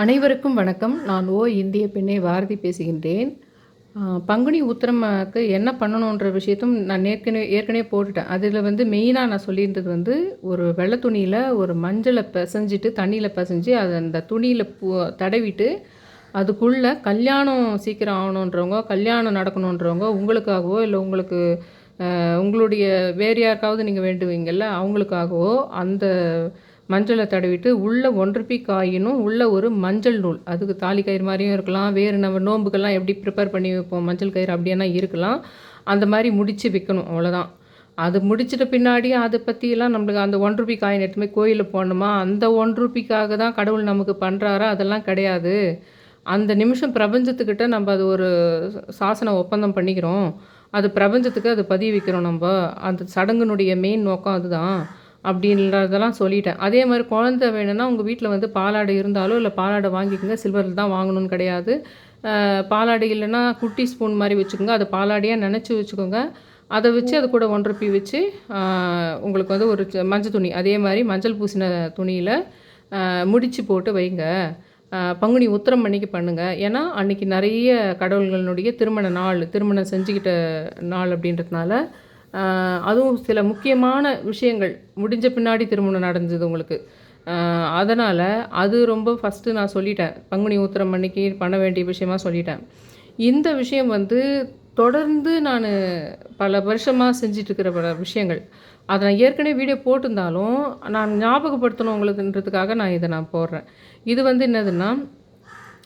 அனைவருக்கும் வணக்கம். நான் ஓ இந்திய பெண்ணை பாரதி பேசுகின்றேன். பங்குனி உத்திரமாக்கு என்ன பண்ணணுன்ற விஷயத்தும் நான் ஏற்கனவே ஏற்கனவே போட்டுட்டேன். அதில் வந்து மெயினாக நான் சொல்லியிருந்தது வந்து ஒரு வெள்ளை துணியில் ஒரு மஞ்சளை பிசைஞ்சிட்டு தண்ணியில் பிசைஞ்சு அதை அந்த துணியில் பூ தடவிட்டு அதுக்குள்ளே கல்யாணம் சீக்கிரம் ஆகணுன்றவங்க கல்யாணம் நடக்கணுன்றவங்க உங்களுக்காகவோ இல்லை உங்களுக்கு உங்களுடைய வேறு யாருக்காவது நீங்கள் வேண்டுவீங்கள்ல அவங்களுக்காகவோ அந்த மஞ்சளை தடவிட்டு உள்ளே ஒன்று பி காயினும் உள்ளே ஒரு மஞ்சள் நூல். அதுக்கு தாலி கயிறு மாதிரியும் இருக்கலாம். வேறு நம்ம நோம்புக்கெல்லாம் எப்படி ப்ரிப்பேர் பண்ணி வைப்போம்? மஞ்சள் கயிறு அப்படியெல்லாம் இருக்கலாம். அந்த மாதிரி முடித்து விற்கணும் அவ்வளோதான் அது முடிச்சிட்ட பின்னாடி அதை பற்றியெல்லாம் நம்மளுக்கு அந்த ஒன் ரூபி காயின் எடுத்துமே கோயிலில் போடணுமா அந்த ஒன் ரூபிக்காக தான் கடவுள் நமக்கு பண்ணுறாரா அதெல்லாம் கிடையாது. அந்த நிமிஷம் பிரபஞ்சத்துக்கிட்ட நம்ம அது ஒரு சாசன ஒப்பந்தம் பண்ணிக்கிறோம். அது பிரபஞ்சத்துக்கு அது பதிய வைக்கிறோம் நம்ம. அந்த சடங்குனுடைய மெயின் நோக்கம் அதுதான். அப்படின்றதெல்லாம் சொல்லிட்டேன். அதே மாதிரி குழந்தை வேணும்னா உங்கள் வீட்டில் வந்து பாலாடை இருந்தாலோ இல்லை பாலாடை வாங்கிக்கோங்க சில்வரில் தான் வாங்கணும்னு கிடையாது. பாலாடை இல்லைன்னா குட்டி ஸ்பூன் மாதிரி வச்சுக்கோங்க. அதை பாலாடையாக நினச்சி வச்சுக்கோங்க. அதை வச்சு அது கூட ஒன்றரை பீ வச்சு உங்களுக்கு வந்து ஒரு ச- மஞ்சள் துணி. அதே மாதிரி மஞ்சள் பூசின துணியில் முடிச்சு போட்டு வைங்க. பங்குனி உத்திரம் அன்னைக்கு பண்ணுங்கள் ஏன்னா அன்னைக்கு நிறைய கடவுள்களுடைய திருமண நாள் திருமணம் செஞ்சுக்கிட்ட நாள் அப்படின்றதுனால அதுவும் சில முக்கியமான விஷயங்கள். முடிஞ்ச பின்னாடி திருமணம் நடந்தது உங்களுக்கு. அதனால் அது ரொம்ப ஃபஸ்ட்டு நான் சொல்லிட்டேன். பங்குனி உத்திரம் அன்னைக்கு பண்ண வேண்டிய விஷயமா சொல்லிட்டேன். இந்த விஷயம் வந்து தொடர்ந்து நான் பல வருஷமாக செஞ்சிட்ருக்கிற பல விஷயங்கள். அதை நான் ஏற்கனவே வீடியோ போட்டிருந்தாலும் நான் ஞாபகப்படுத்தணும் உங்களுக்குன்றதுக்காக நான் இதை நான் போடுறேன். இது வந்து என்னதுன்னா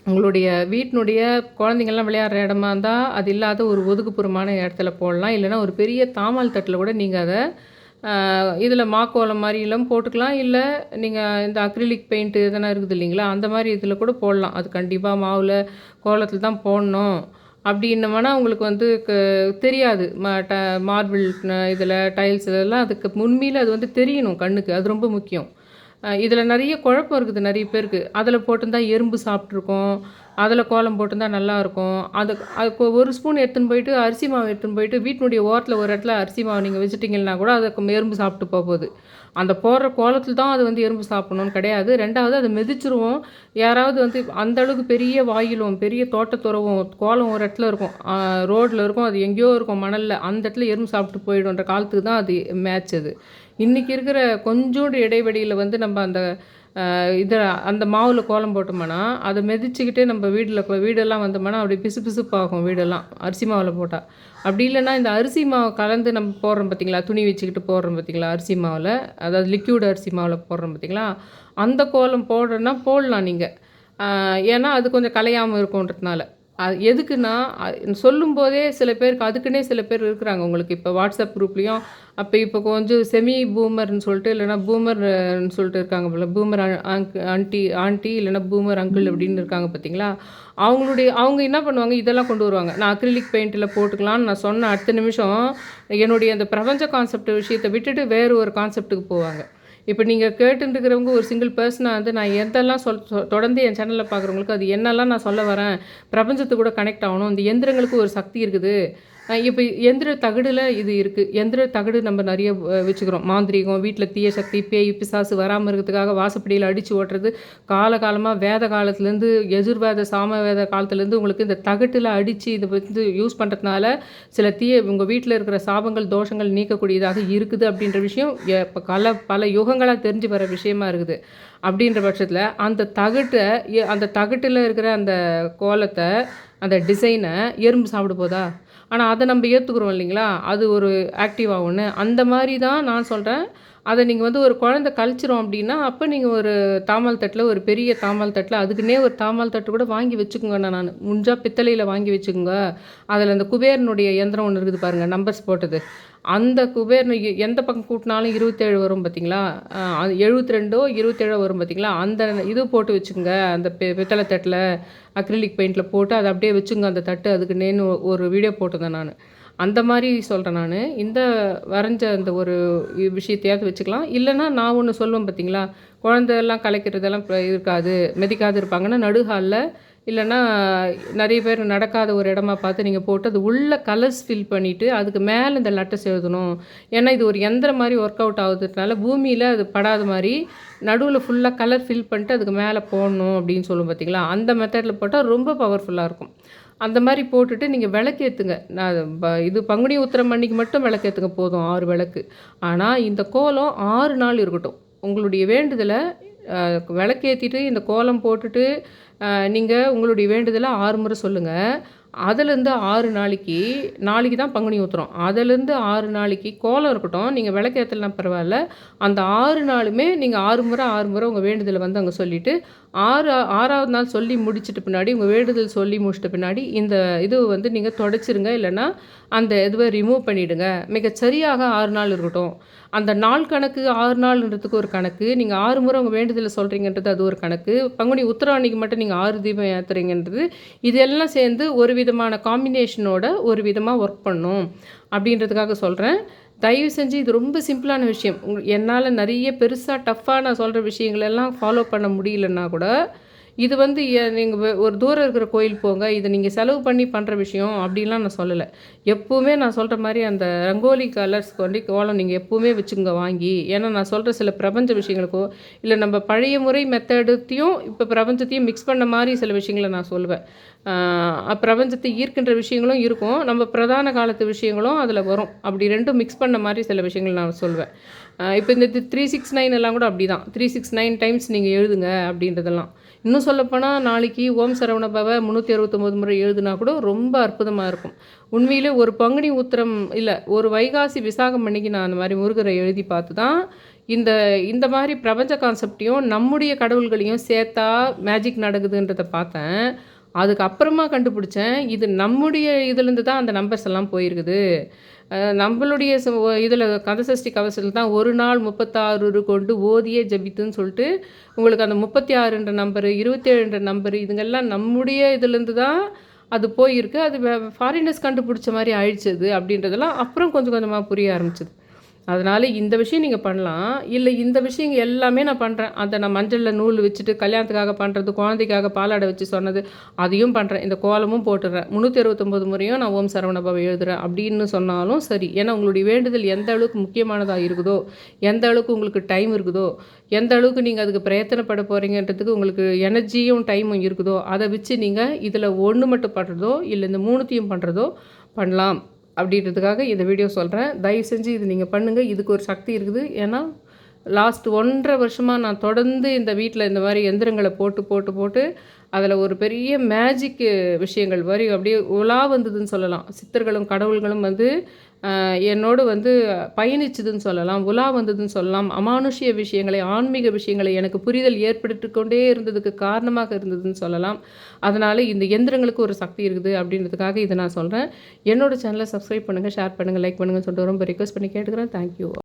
உங்களுடைய வீட்டினுடைய குழந்தைங்கள்லாம் விளையாடுற இடமா இருந்தால் அது இல்லாத ஒரு ஒதுக்குப்புறமான இடத்துல போடலாம். இல்லைன்னா ஒரு பெரிய தாமால் தட்டில் கூட நீங்கள் அதை இதில் மாக்கோலம் மாதிரிலாம் போட்டுக்கலாம். இல்லை நீங்கள் இந்த அக்ரிலிக் பெயிண்ட்டு இதெல்லாம் இருக்குது இல்லைங்களா அந்த மாதிரி இதில் கூட போடலாம். அது கண்டிப்பாக மாவில் கோலத்தில் தான் போடணும். அப்படின்னோம்னா உங்களுக்கு வந்து க- தெரியாது. ம ட மார்பிள் இதில் டைல்ஸ் இதெல்லாம் அதுக்கு முன்மையில் அது வந்து தெரியணும் கண்ணுக்கு. அது ரொம்ப முக்கியம். இதில் நிறைய குழப்பம் இருக்குது நிறைய பேருக்கு. அதில் போட்டிருந்தா எறும்பு சாப்பிட்ருக்கோம் அதில் கோலம் போட்டிருந்தா நல்லாயிருக்கும் அது அதுக்கு ஒரு ஸ்பூன் எடுத்துன்னு போயிட்டு அரிசி மாவு எடுத்துன்னு போயிட்டு வீட்டினுடைய ஓரத்தில் ஒரு இடத்துல அரிசி மாவு நீங்கள் வச்சுட்டிங்கன்னா கூட அதுக்கு எறும்பு சாப்பிட்டு போகுது அந்த போடுற கோலத்தில் தான் அது வந்து எறும்பு சாப்பிடணும்னு கிடையாது. ரெண்டாவது அதை மிதிச்சிருவோம். யாராவது வந்து அந்த அளவுக்கு பெரிய வாயிலும் பெரிய தோட்டத்துறவும் கோலம் ஒரு இடத்துல இருக்கும். ரோட்டில் இருக்கும். அது எங்கேயோ இருக்கும் மணலில். அந்த இடத்துல எறும்பு சாப்பிட்டு போயிடும்ன்ற காலத்துக்கு தான் அது மேட்ச் அது. இன்றைக்கி இருக்கிற கொஞ்சோண்டு இடைவெளியில் வந்து நம்ம அந்த இதை அந்த மாவில் கோலம் போட்டோம்னா அதை மெதிச்சுக்கிட்டே நம்ம வீட்டில் வீடெல்லாம் வந்தோம்னா அப்படி பிசு பிசுப்பாகும் வீடெல்லாம் அரிசி மாவில் போட்டால் அப்படி இல்லைன்னா இந்த அரிசி மாவு கலந்து நம்ம போடுறோம் பார்த்தீங்களா துணி வச்சுக்கிட்டு போடுறோம் பார்த்தீங்களா அரிசி மாவில்? அதாவது லிக்யூட் அரிசி மாவில் போடுறோம் பார்த்தீங்களா அந்த கோலம் போடுறேன்னா போடலாம் நீங்கள் ஏன்னா அது கொஞ்சம் கலையாமல் இருக்கும்ன்றதுனால. எதுக்குன்னா சொல்லும்போதே சில பேருக்கு அதுக்குன்னே சில பேர் இருக்கிறாங்க உங்களுக்கு. இப்போ வாட்ஸ்அப் குரூப்லேயும் அப்போ இப்போ கொஞ்சம் செமி பூமர்னு சொல்லிட்டு இல்லைனா பூமர்னு சொல்லிட்டு இருக்காங்க போல பூமர் ஆண்டி ஆண்டி இல்லைன்னா பூமர் அங்கிள் அப்படின்னு இருக்காங்க பார்த்தீங்களா அவங்களுடைய அவங்க என்ன பண்ணுவாங்க? இதெல்லாம் கொண்டு வருவாங்க. நான் அக்ரிலிக் பெயிண்டில் போட்டுக்கலாம்னு நான் சொன்ன அடுத்த நிமிஷம் என்னுடைய அந்த பிரபஞ்ச கான்செப்ட் விஷயத்தை விட்டுட்டு வேறு ஒரு கான்செப்ட்டுக்கு போவாங்க. இப்போ நீங்கள் கேட்டுருக்கிறவங்க ஒரு சிங்கிள் பர்சனாக வந்து நான் எதெல்லாம் சொல் சொ- தொடர்ந்து என் சேனலில் பார்க்குறவங்களுக்கு அது என்னெல்லாம் நான் சொல்ல வரேன் பிரபஞ்சத்து கூட கனெக்ட் ஆகணும் இந்த எந்திரங்களுக்கு ஒரு சக்தி இருக்குது இப்போ எந்திர தகடில் இது இருக்குது எந்திர தகடு நம்ம நிறைய வச்சுக்கிறோம். மாந்திரீகம் வீட்டில் தீய சக்தி பேய் பிசாசு வராமல் இருக்கிறதுக்காக வாசப்படியில் அடித்து ஓட்டுறது. காலகாலமாக வேத காலத்துலேருந்து எதிர்வேத சாமவேத காலத்துலேருந்து உங்களுக்கு இந்த தகட்டில் அடித்து இதை வந்து யூஸ் பண்ணுறதுனால சில தீய உங்கள் வீட்டில் இருக்கிற சாபங்கள் தோஷங்கள் நீக்கக்கூடியதாக இருக்குது அப்படின்ற விஷயம் இப்போ பல பல யுகங்களாக தெரிஞ்சு வர விஷயமா இருக்குது. அப்படின்ற பட்சத்தில் அந்த தகட்டை அந்த தகட்டில் இருக்கிற அந்த கோலத்தை அந்த டிசைனை எறும்பு சாப்பிட போதா? ஆனால் அதை நம்ம ஏற்றுக்குறோம் இல்லைங்களா? அது ஒரு ஆக்டிவாக ஒன்று அந்த மாதிரி தான் நான் சொல்கிறேன் அதை நீங்கள் வந்து ஒரு குழந்தை கழிச்சிரும் அப்படின்னா அப்போ நீங்கள் ஒரு தாமல் தட்டில் ஒரு பெரிய தாமல் தட்டில் அதுக்குன்னே ஒரு தாமல் தட்டு கூட வாங்கி வச்சுக்கோங்கண்ணா நான். முடிஞ்சால் பித்தளையில் வாங்கி வச்சுக்கோங்க. அதில் அந்த குபேரனுடைய எந்திரம் ஒன்று இருக்குது பாருங்கள் நம்பர்ஸ் போட்டது. அந்த குபேர் எ- எந்த பக்கம் கூட்டினாலும் இருபத்தேழு வரும் பார்த்தீங்களா எழுபத்தி ரெண்டோ இருபத்தேழோ வரும் பார்த்தீங்களா அந்த இது போட்டு வச்சுங்க அந்த பெ பித்தளை தட்டில் அக்ரிலிக் பெயிண்டில் போட்டு அதை அப்படியே வச்சுங்க அந்த தட்டு அதுக்குன்னேன்னு ஒரு வீடியோ போட்டிருந்தேன் நான். அந்த மாதிரி சொல்கிறேன் நான். இந்த வரைஞ்ச அந்த ஒரு விஷயத்தையாவது வச்சுக்கலாம். இல்லைன்னா நான் ஒன்று சொல்லுவேன் பார்த்தீங்களா குழந்தையெல்லாம் கலைக்கிறதெல்லாம் இருக்காது மெதிக்காது இருப்பாங்கன்னா நடுஹாலில் இல்லைன்னா நிறைய பேர் நடக்காத ஒரு இடமா பார்த்து நீங்கள் போட்டு அது உள்ள கலர்ஸ் ஃபில் பண்ணிவிட்டு அதுக்கு மேலே இந்த லெட்டர்ஸ் எழுதணும். ஏன்னா இது ஒரு எந்திரம் மாதிரி ஒர்க் அவுட் ஆகுதுனால பூமியில் அது படாத மாதிரி நடுவில் ஃபுல்லாக கலர் ஃபில் பண்ணிட்டு அதுக்கு மேலே போடணும் அப்படின்னு சொல்லும் பார்த்தீங்களா அந்த மெத்தடில் போட்டால் ரொம்ப பவர்ஃபுல்லாக இருக்கும். அந்த மாதிரி போட்டுட்டு நீங்கள் விளக்கேற்றுங்க நான் ப- இது பங்குனி உத்திரம் அன்னைக்கு மட்டும் விளக்கேற்றுங்க போதும் ஆறு விளக்கு. ஆனால் இந்த கோலம் ஆறு நாள் இருக்கட்டும். உங்களுடைய வேண்டுதலை விளக்கேற்றிட்டு இந்த கோலம் போட்டுட்டு நீங்கள் உங்களுடைய வேண்டுதலை ஆறு முறை சொல்லுங்கள் அதுலேருந்து ஆறு நாளைக்கு நாளைக்கு தான் பங்குனி ஊற்றுறோம் அதுலேருந்து ஆறு நாளைக்கு கோலம் இருக்கட்டும் நீங்கள் விளக்கேற்றலாம் பரவாயில்ல. அந்த ஆறு நாளுமே நீங்கள் ஆறு முறை ஆறு முறை உங்கள் வேண்டுதலை வந்து அங்கே சொல்லிவிட்டு ஆறு ஆறாவது நாள் சொல்லி முடிச்சிட்டு பின்னாடி உங்கள் வேண்டுதல் சொல்லி முடிச்சிட்ட பின்னாடி இந்த இது வந்து நீங்கள் தொடச்சிருங்க. இல்லைன்னா அந்த இதுவை ரிமூவ் பண்ணிவிடுங்க மிக சரியாக ஆறு நாள் இருக்கட்டும். அந்த நாள் கணக்கு ஆறு நாள்ன்றதுக்கு ஒரு கணக்கு. நீங்கள் ஆறு முறை உங்கள் வேண்டுதலை சொல்கிறீங்கன்றது அது ஒரு கணக்கு. பங்குனி உத்திரம் அன்னைக்கு மட்டும் நீங்கள் ஆறு தீபம் ஏற்றுறீங்கன்றது இதெல்லாம் சேர்ந்து ஒரு விதமான காம்பினேஷனோட ஒரு விதமாக ஒர்க் பண்ணும். அப்படின்றதுக்காக சொல்கிறேன் தயவு செஞ்சு இது ரொம்ப சிம்பிளான விஷயம். என்னால் நிறைய பெருசாக டஃப்பாக நான் சொல்கிற விஷயங்களெல்லாம் ஃபாலோ பண்ண முடியலன்னா கூட இது வந்து நீங்கள் ஒரு தூரம் இருக்கிற கோயில் போங்க இதை நீங்கள் செலவு பண்ணி பண்ணுற விஷயம் அப்படின்லாம் நான் சொல்லலை. எப்போவுமே நான் சொல்கிற மாதிரி அந்த ரங்கோலி கலர்ஸ் கொண்டு கோலம் நீங்கள் எப்போவுமே வச்சுக்கோங்க வாங்கி. ஏன்னா நான் சொல்கிற சில பிரபஞ்ச விஷயங்களுக்கோ இல்லை நம்ம பழைய முறை மெத்தடத்தையும் இப்போ பிரபஞ்சத்தையும் மிக்ஸ் பண்ண மாதிரி சில விஷயங்களை நான் சொல்லுவேன். பிரபஞ்சத்தை ஈர்க்கின்ற விஷயங்களும் இருக்கும். நம்ம பிரதான காலத்து விஷயங்களும் அதில் வரும். அப்படி ரெண்டும் மிக்ஸ் பண்ண மாதிரி சில விஷயங்கள் நான் சொல்லுவேன். இப்போ இந்த த்ரீ சிக்ஸ் நைன் எல்லாம் கூட அப்படி தான் த்ரீ சிக்ஸ் நைன் டைம்ஸ் நீங்கள் எழுதுங்க அப்படின்றதெல்லாம். இன்னும் சொல்லப்போனால் நாளைக்கு ஓம் சரவண பவ முந்நூற்றி அறுபத்தொம்போது முறை எழுதுனா கூட ரொம்ப அற்புதமாக இருக்கும். உண்மையிலே ஒரு பங்குனி உத்திரம் இல்லை ஒரு வைகாசி விசாகம் அன்னைக்கு நான் அந்த மாதிரி முருகரை எழுதி பார்த்து தான் இந்த இந்த மாதிரி பிரபஞ்ச கான்செப்டையும் நம்முடைய கடவுள்களையும் சேர்த்தா மேஜிக் நடக்குதுன்றதை பார்த்தேன். அதுக்கப்புறமா கண்டுபிடிச்சேன் இது நம்முடைய இதுலேருந்து தான் அந்த நம்பர்ஸ் எல்லாம் போயிருக்குது. நம்மளுடைய இதில் கந்தசஷ்டி கவசத்தில் தான் ஒரு நாள் முப்பத்தாறு கொண்டு ஓதியே ஜபித்துன்னு சொல்லிட்டு உங்களுக்கு அந்த முப்பத்தி ஆறுன்ற நம்பரு இருபத்தேழுன்ற நம்பரு இதுங்கெல்லாம் நம்முடைய இதுலேருந்து தான் அது போயிருக்கு. அது ஃபாரினர்ஸ் கண்டுபிடிச்ச மாதிரி ஆயிடுச்சது அப்படின்றதெல்லாம் அப்புறம் கொஞ்சம் கொஞ்சமாக புரிய ஆரம்பிச்சது. அதனால் இந்த விஷயம் நீங்கள் பண்ணலாம். இல்லை இந்த விஷயம் எல்லாமே நான் பண்ணுறேன் அதை நான் மஞ்சளில் நூல் வச்சுட்டு கல்யாணத்துக்காக பண்ணுறது குழந்தைக்காக பாலாடை வச்சு சொன்னது அதையும் பண்ணுறேன் இந்த கோலமும் போட்டுடுறேன். முந்நூற்றி அறுபத்தொம்பது முறையும் நான் ஓம் சரவணபாவை எழுதுகிறேன் அப்படின்னு சொன்னாலும் சரி. ஏன்னா உங்களுடைய வேண்டுதல் எந்த அளவுக்கு முக்கியமானதாக இருக்குதோ எந்த அளவுக்கு உங்களுக்கு டைம் இருக்குதோ எந்த அளவுக்கு நீங்கள் அதுக்கு பிரயத்தனப்பட போகிறீங்கன்றதுக்கு உங்களுக்கு எனர்ஜியும் டைமும் இருக்குதோ அதை வச்சு நீங்கள் இதில் ஒன்று மட்டும் பண்ணுறதோ இல்லை இந்த மூணுத்தையும் பண்ணுறதோ பண்ணலாம். அப்படின்றதுக்காக இந்த வீடியோ சொல்கிறேன் தயவு செஞ்சு இது நீங்கள் பண்ணுங்கள் இதுக்கு ஒரு சக்தி இருக்குது. ஏன்னா லாஸ்ட் ஒன்றரை வருஷமாக நான் தொடர்ந்து இந்த வீட்டில் இந்த மாதிரி எந்திரங்களை போட்டு போட்டு போட்டு அதில் ஒரு பெரிய மேஜிக்கு விஷயங்கள் வரி அப்படியே உலா வந்ததுன்னு சொல்லலாம். சித்தர்களும் கடவுள்களும் வந்து என்னோடு வந்து பயணிச்சதுன்னு சொல்லலாம் உலா வந்ததுன்னு சொல்லலாம். அமானுஷ்ய விஷயங்களை ஆன்மீக விஷயங்களை எனக்கு புரிதல் ஏற்பட்டு கொண்டே இருந்ததுக்கு காரணமாக இருந்ததுன்னு சொல்லலாம். அதனால் இந்த எந்திரங்களுக்கு ஒரு சக்தி இருக்குது அப்படின்றதுக்காக இதை நான் சொல்கிறேன் என்னோட சேனலை சப்ஸ்கிரைப் பண்ணுங்கள் ஷேர் பண்ணுங்கள் லைக் பண்ணுங்கள் சொல்லிட்டு ரொம்ப ரிக்வஸ்ட் பண்ணி கேட்டுக்கிறேன். தேங்க்யூ